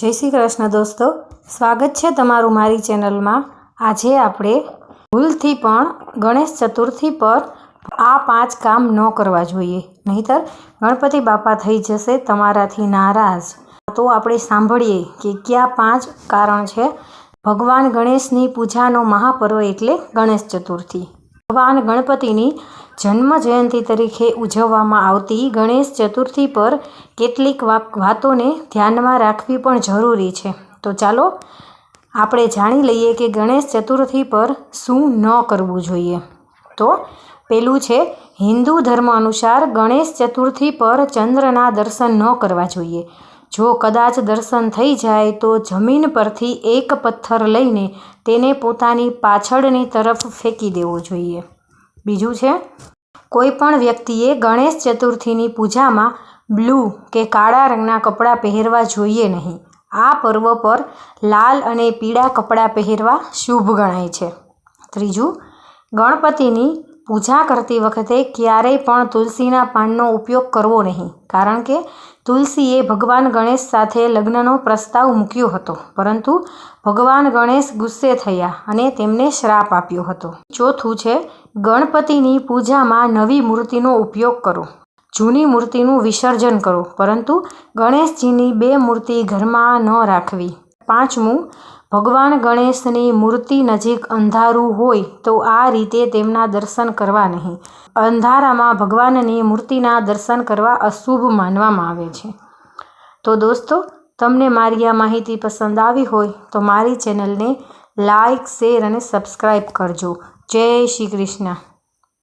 જય શ્રી કૃષ્ણ દોસ્તો, સ્વાગત છે તમારું મારી ચેનલમાં. આજે આપણે ભૂલથી પણ ગણેશ ચતુર્થી પર આ પાંચ કામ ન કરવા જોઈએ. નહીતર ગણપતિ બાપા થઈ જશે, તમારાથી નારાજ. તો આપણે સાંભળીએ કે કયા પાંચ કારણ છે. ભગવાન ગણેશની પૂજાનો મહાપર્વ એટલે ગણેશ ચતુર્થી. ભગવાન ગણપતિની જન્મ જયંતિ તરીકે ઉજવવામાં આવતી ગણેશ ચતુર્થી પર કેટલીક વાતોને ધ્યાનમાં રાખવી પણ જરૂરી છે. તો ચાલો, આપણે જાણી લઈએ કે ગણેશ ચતુર્થી પર શું ન કરવું જોઈએ. તો, પેલું છે, હિન્દુ ધર્મ અનુસાર ગણેશ ચતુર્થી પર ચંદ્રના દર્શન ન કરવા જોઈએ. જો કદાચ દર્શન થઈ જાય તો જમીન પરથી એક પથ્થર લઈને તેને પોતાની પાછળની તરફ ફેંકી દેવો જોઈએ. બીજું છે, કોઈ પણ વ્યક્તિએ ગણેશ ચતુર્થીની પૂજામાં બ્લુ કે કાળા રંગના કપડાં પહેરવા જોઈએ નહીં. આ પર્વ પર લાલ અને પીળા કપડાં પહેરવા શુભ ગણાય છે. ત્રીજું, ગણપતિની પૂજા કરતી વખતે ક્યારેય પણ તુલસીના પાનનો ઉપયોગ કરવો નહીં. કારણ કે તુલસીએ ભગવાન ગણેશ સાથે લગ્નનો પ્રસ્તાવ મૂક્યો હતો. પરંતુ ભગવાન ગણેશ ગુસ્સે થયા અને તેમને શ્રાપ આપ્યો હતો. ચોથું છે, ગણપતિની પૂજામાં નવી મૂર્તિનો ઉપયોગ કરો. જૂની મૂર્તિનું વિસર્જન કરો. પરંતુ ગણેશજીની બે મૂર્તિ ઘરમાં ન રાખવી. પાંચમું ભગવાન ગણેશની મૂર્તિ નજીક અંધારું હોય તો આ રીતે તેમના દર્શન કરવા નહીં. અંધારામાં ભગવાનની મૂર્તિના દર્શન કરવા અશુભ માનવામાં આવે છે. તો દોસ્તો, તમને મારી આ માહિતી પસંદ આવી હોય તો મારી ચેનલને લાઇક શેર અને સબસ્ક્રાઈબ કરજો. જય શ્રી કૃષ્ણ.